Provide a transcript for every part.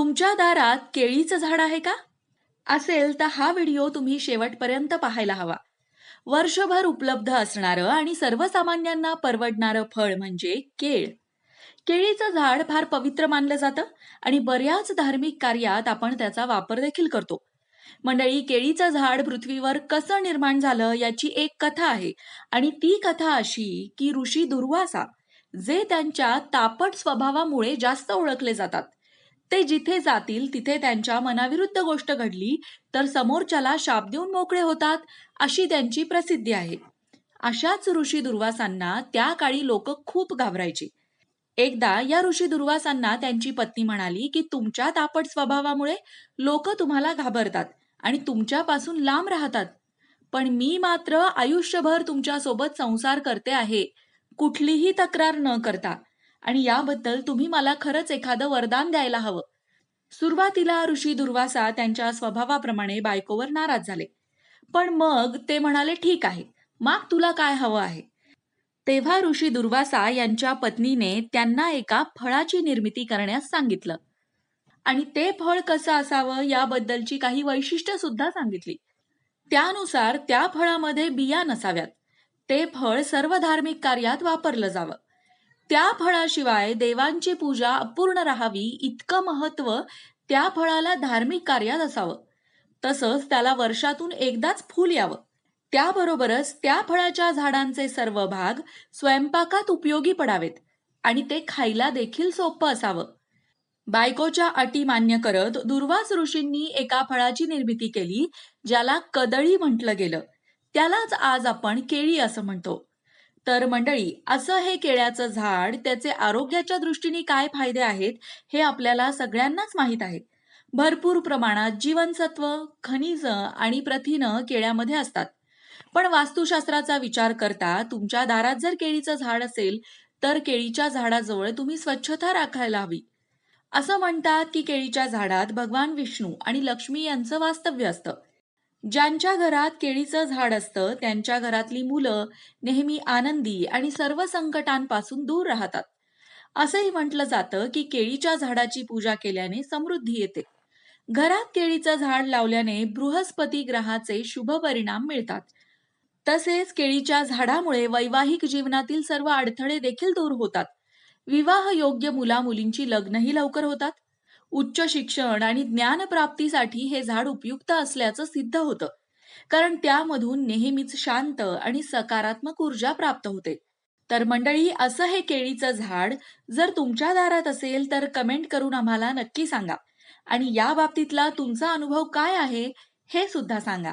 तुमच्या दारात केळीचं झाड आहे का? असेल तर हा व्हिडिओ तुम्ही शेवटपर्यंत पाहायला हवा. वर्षभर उपलब्ध असणारं आणि सर्वसामान्यांना परवडणारं फळ म्हणजे केळ. केळीचं झाड फार पवित्र मानलं जातं आणि बऱ्याच धार्मिक कार्यात आपण त्याचा वापर देखील करतो. मंडळी केळीचं झाड पृथ्वीवर कसं निर्माण झालं याची एक कथा आहे आणि ती कथा अशी की ऋषी दुर्वासा जे त्यांच्या तापट स्वभावामुळे जास्त ओळखले जातात. ते जिथे जातील तिथे त्यांच्या मनाविरुद्ध गोष्ट घडली तर समोरच्याला शाप देऊन मोकळे होतात अशी त्यांची प्रसिद्धी आहे. अशाच ऋषी दुर्वासांना त्या काळी लोक खूप घाबरायची. एकदा या ऋषी दुर्वासांना त्यांची पत्नी म्हणाली की तुमच्या तापट स्वभावामुळे लोक तुम्हाला घाबरतात आणि तुमच्यापासून लांब राहतात. पण मी मात्र आयुष्यभर तुमच्यासोबत संसार करते आहे. कुठलीही तक्रार न करता. आणि याबद्दल तुम्ही मला खरंच एखादं वरदान द्यायला हवं. सुरुवातीला ऋषी दुर्वासा त्यांच्या स्वभावाप्रमाणे बायकोवर नाराज झाले. पण मग ते म्हणाले ठीक आहे. माग तुला काय हवं आहे? तेव्हा ऋषी दुर्वासा यांच्या पत्नीने त्यांना एका फळाची निर्मिती करण्यास सांगितलं. आणि ते फळ कसं असावं याबद्दलची काही वैशिष्ट्य सुद्धा सांगितली. त्यानुसार त्या फळामध्ये बिया नसाव्यात. ते फळ सर्व धार्मिक कार्यात वापरलं जावं. त्या फळाशिवाय देवांची पूजा अपूर्ण राहावी इतकं महत्त्व त्या फळाला धार्मिक कार्यात असावं. तसंच त्याला वर्षातून एकदाच फूल यावं. त्याबरोबरच त्या फळाच्या झाडांचे सर्व भाग स्वयंपाकात उपयोगी पडावेत आणि ते खायला देखील सोपं असावं. बायकोच्या अटी मान्य करत दुर्वास ऋषींनी एका फळाची निर्मिती केली ज्याला कदळी म्हटलं गेलं. त्यालाच आज आपण केळी असं म्हणतो. तर मंडळी असं हे केळ्याचं झाड त्याचे आरोग्याच्या दृष्टीने काय फायदे आहेत हे आपल्याला सगळ्यांनाच माहीत आहे. भरपूर प्रमाणात जीवनसत्व खनिज आणि प्रथिनं केळ्यामध्ये असतात. पण वास्तुशास्त्राचा विचार करता तुमच्या दारात जर केळीचं झाड असेल तर केळीच्या झाडाजवळ तुम्ही स्वच्छता राखायला हवी. असं म्हणतात की केळीच्या झाडात भगवान विष्णू आणि लक्ष्मी यांचं वास्तव्य असतं. ज्यांच्या घरात केळीचं झाड असतं त्यांच्या घरातली मुलं नेहमी आनंदी आणि सर्व संकटांपासून दूर राहतात. असंही म्हटलं जातं की केळीच्या झाडाची पूजा केल्याने समृद्धी येते. घरात केळीचं झाड लावल्याने बृहस्पती ग्रहाचे शुभ परिणाम मिळतात. तसेच केळीच्या झाडामुळे वैवाहिक जीवनातील सर्व अडथळे देखील दूर होतात. विवाह योग्य मुला मुलींची लग्नही लवकर होतात. उच्च शिक्षण आणि ज्ञानप्राप्तीसाठी हे झाड उपयुक्त असल्याचं सिद्ध होतं. कारण त्यामधून नेहमीच शांत आणि सकारात्मक ऊर्जा प्राप्त होते. तर मंडळी असं हे केळीचं झाड जर तुमच्या दारात असेल तर कमेंट करून आम्हाला नक्की सांगा. आणि या बाबतीतला तुमचा अनुभव काय आहे हे सुद्धा सांगा.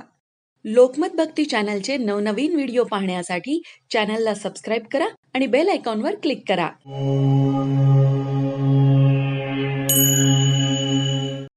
लोकमत भक्ती चॅनलचे नवनवीन व्हिडिओ पाहण्यासाठी चॅनलला सबस्क्राईब करा आणि बेल आयकॉनवर क्लिक करा.